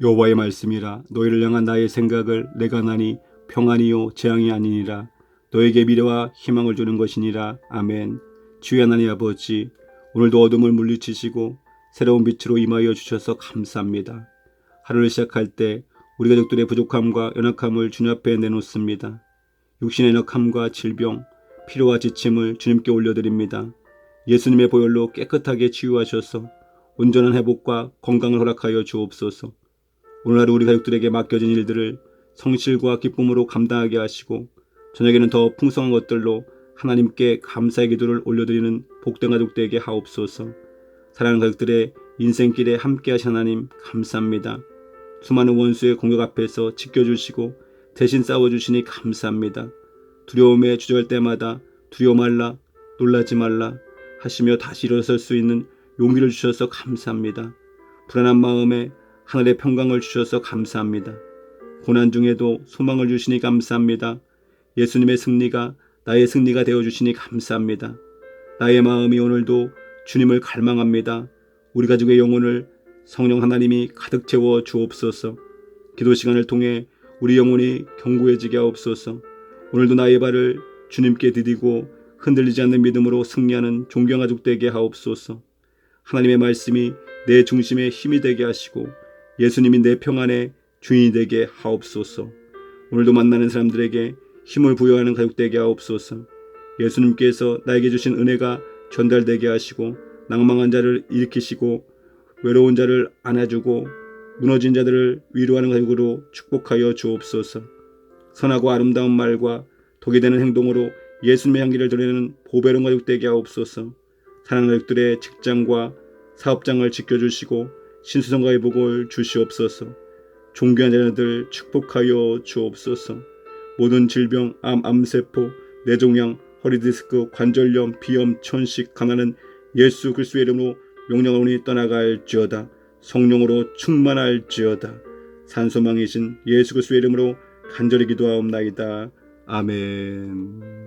여호와의 말씀이라 너희를 향한 나의 생각을 내가 나니 평안이요 재앙이 아니니라. 너에게 미래와 희망을 주는 것이니라. 아멘. 주의 하나님 아버지 오늘도 어둠을 물리치시고 새로운 빛으로 임하여 주셔서 감사합니다. 하루를 시작할 때 우리 가족들의 부족함과 연약함을 주님 앞에 내놓습니다. 육신의 연약함과 질병 피로와 지침을 주님께 올려드립니다. 예수님의 보혈로 깨끗하게 치유하셔서 온전한 회복과 건강을 허락하여 주옵소서 오늘 하루 우리 가족들에게 맡겨진 일들을 성실과 기쁨으로 감당하게 하시고 저녁에는 더 풍성한 것들로 하나님께 감사의 기도를 올려드리는 복된 가족 되게 하옵소서. 사랑하는 가족들의 인생길에 함께 하신 하나님 감사합니다. 수많은 원수의 공격 앞에서 지켜주시고 대신 싸워주시니 감사합니다. 두려움에 주저할 때마다 두려워 말라 놀라지 말라 하시며 다시 일어설 수 있는 용기를 주셔서 감사합니다. 불안한 마음에 하늘의 평강을 주셔서 감사합니다. 고난 중에도 소망을 주시니 감사합니다. 예수님의 승리가 나의 승리가 되어 주시니 감사합니다. 나의 마음이 오늘도 주님을 갈망합니다. 우리 가족의 영혼을 성령 하나님이 가득 채워 주옵소서. 기도 시간을 통해 우리 영혼이 견고해지게 하옵소서. 오늘도 나의 발을 주님께 디디고 흔들리지 않는 믿음으로 승리하는 존경 가족 되게 하옵소서. 하나님의 말씀이 내 중심에 힘이 되게 하시고 예수님이 내 평안의 주인이 되게 하옵소서. 오늘도 만나는 사람들에게 힘을 부여하는 가족 되게 하옵소서. 예수님께서 나에게 주신 은혜가 전달되게 하시고 낭망한 자를 일으키시고 외로운 자를 안아주고 무너진 자들을 위로하는 가족으로 축복하여 주옵소서. 선하고 아름다운 말과 독이 되는 행동으로 예수님의 향기를 드리는 보배로운 가족 되게 하옵소서. 사랑하는 가족들의 직장과 사업장을 지켜주시고 신수성가의 복을 주시옵소서. 존귀한 자녀들 축복하여 주옵소서. 모든 질병, 암, 암세포, 뇌종양, 허리디스크, 관절염, 비염, 천식, 가난은 예수 그리스도의 이름으로 명령하오니 떠나갈지어다. 성령으로 충만할지어다. 산소망이신 예수 그리스도의 이름으로 간절히 기도하옵나이다. 아멘.